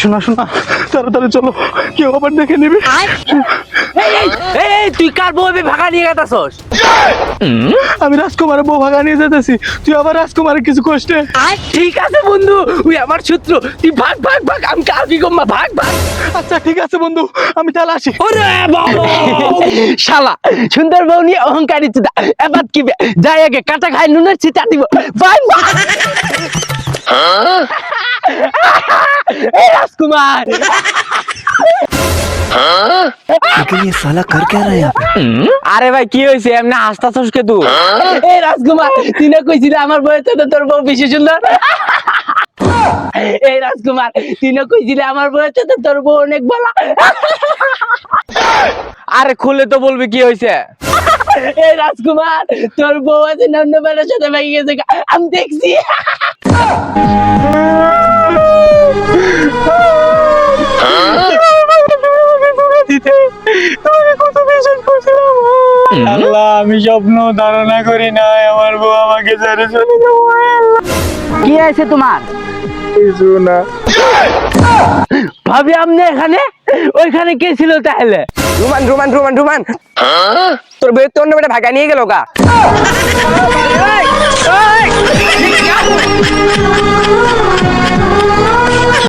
শোনা শোনা তাড়াতাড়ি চলো কেউ আবার দেখে নেবে। এই এই এই, এই তুই কার বউবে ভাগা নিয়ে গেতাছস? আমি রাজকুমারের বউ ভাগা নিয়ে যেতেছি তুই আবার রাজকুমারের কিছু কষ্টে ঠিক আছে বন্ধু তুই আমার শত্রু তুই ভাগ ভাগ ভাগ আমি কার কি গম্মা ভাগ ভাগ। আচ্ছা ঠিক আছে বন্ধু আমি তাহলে আসি। ওরে বাবা! শালা সুন্দর বউ নিয়ে অহংকারী চুদা এবার কি যাই আগে কাটা খাই নুনের চিতা দিব। বাই এই রাজকুমার लेकिन ये साला कर क्या रहा है यहाँ पे আরে ভাই কি হয়েছে এমনি হাসতাছস কে তুই এই রাজকুমার তুই না কইছিলি আমার বয়স তো তোর বউ বেশি সুন্দর এই রাজকুমার তুই না কইছিলি আমার বয়স তো তোর বউ অনেক ভালো আরে খুলে তো বলবি কি হয়েছে এই রাজকুমার তোর বউ আছে না অন্য বেলার সাথে ভেঙে গেছে গা। আমি দেখছি আল্লাহ আমি স্বপ্ন ধারণা করি নাই আমার বউ আমাকে ছেড়ে চলে কি আছে তোমার? কিছু না। ভাবি আপনি এখানে? ওইখানে কে ছিল তাহলে? রুমান রুমান রুমান রুমান। তোর বইয়ের তো অন্য বেটা ভাগা নিয়ে গেল গা।